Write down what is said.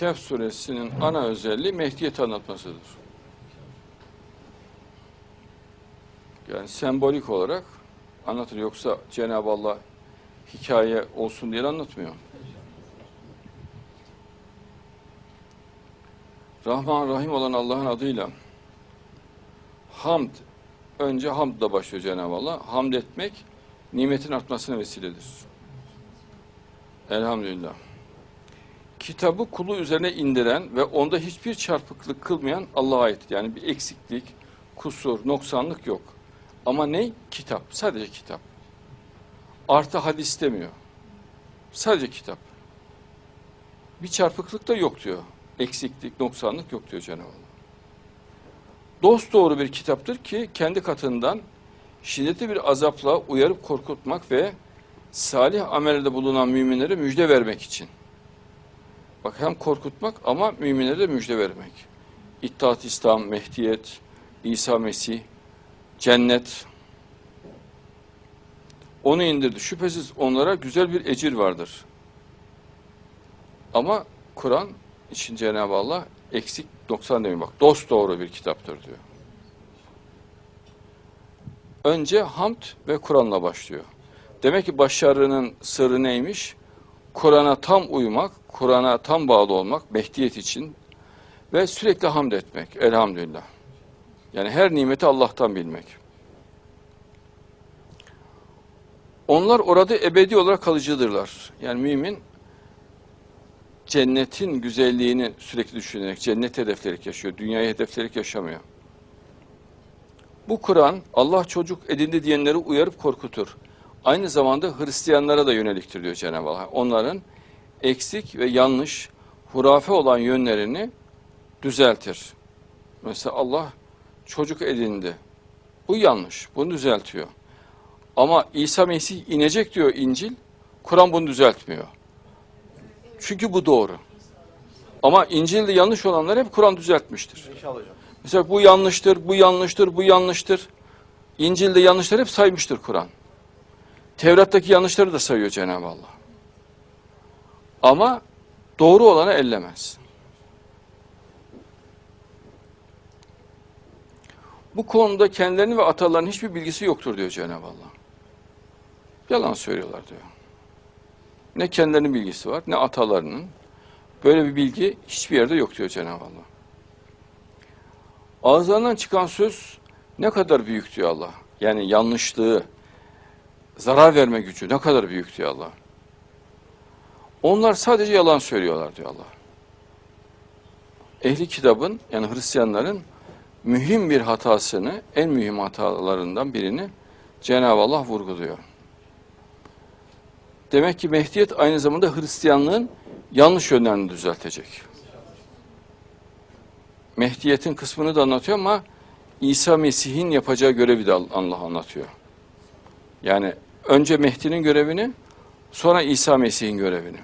Kehf suresinin ana özelliği Mehdiyet'i anlatmasıdır. Yani sembolik olarak anlatır. Yoksa Cenab-ı Allah hikaye olsun diye anlatmıyor. Rahman Rahim olan Allah'ın adıyla hamd, önce hamdla başlıyor Cenab-ı Allah. Hamd etmek nimetin artmasına vesiledir. Elhamdülillah. Kitabı kulu üzerine indiren ve onda hiçbir çarpıklık kılmayan Allah'a aittir. Yani bir eksiklik, kusur, noksanlık yok. Ama ne? Kitap. Sadece kitap. Artı hadis demiyor. Sadece kitap. Bir çarpıklık da yok diyor. Eksiklik, noksanlık yok diyor Cenab-ı Allah. Dost doğru bir kitaptır ki kendi katından şiddetli bir azapla uyarıp korkutmak ve salih amelde bulunan müminlere müjde vermek için. Bak hem korkutmak ama müminlere de müjde vermek. İttihat İslam, Mehdiyet, İsa Mesih, cennet. Onu indirdi. Şüphesiz onlara güzel bir ecir vardır. Ama Kur'an için Cenab-ı Allah eksik 90 demiyor. Bak dost doğru bir kitaptır diyor. Önce hamd ve Kur'an'la başlıyor. Demek ki başarının sırrı neymiş? Kur'an'a tam uymak, Kur'an'a tam bağlı olmak, mehdiyet için ve sürekli hamd etmek. Elhamdülillah. Yani her nimeti Allah'tan bilmek. Onlar orada ebedi olarak kalıcıdırlar. Yani mümin cennetin güzelliğini sürekli düşünerek, cennet hedeflerek yaşıyor. Dünyayı hedeflerek yaşamıyor. Bu Kur'an Allah çocuk edindi diyenleri uyarıp korkutur. Aynı zamanda Hristiyanlara da yöneliktir diyor Cenab-ı Allah. Onların eksik ve yanlış, hurafe olan yönlerini düzeltir. Mesela Allah çocuk edindi. Bu yanlış. Bunu düzeltiyor. Ama İsa Mesih inecek diyor İncil. Kur'an bunu düzeltmiyor. Çünkü bu doğru. Ama İncil'de yanlış olanlar hep Kur'an düzeltmiştir. İnşallah hocam. Mesela bu yanlıştır, bu yanlıştır, bu yanlıştır. İncil'de yanlışları hep saymıştır Kur'an. Tevrat'taki yanlışları da sayıyor Cenab-ı Allah. Ama doğru olanı ellemez. Bu konuda kendilerinin ve atalarının hiçbir bilgisi yoktur diyor Cenab-ı Allah. Yalan söylüyorlar diyor. Ne kendilerinin bilgisi var ne atalarının. Böyle bir bilgi hiçbir yerde yok diyor Cenab-ı Allah. Ağızlarından çıkan söz ne kadar büyük diyor Allah. Yani yanlışlığı, zarar verme gücü ne kadar büyük diyor Allah. Onlar sadece yalan söylüyorlar diyor Allah. Ehli kitabın yani Hristiyanların mühim bir hatasını, en mühim hatalarından birini Cenab-ı Allah vurguluyor. Demek ki Mehdiyet aynı zamanda Hristiyanlığın yanlış yönlerini düzeltecek. Mehdiyet'in kısmını da anlatıyor ama İsa Mesih'in yapacağı görevi de Allah anlatıyor. Yani önce Mehdi'nin görevini, sonra İsa Mesih'in görevini.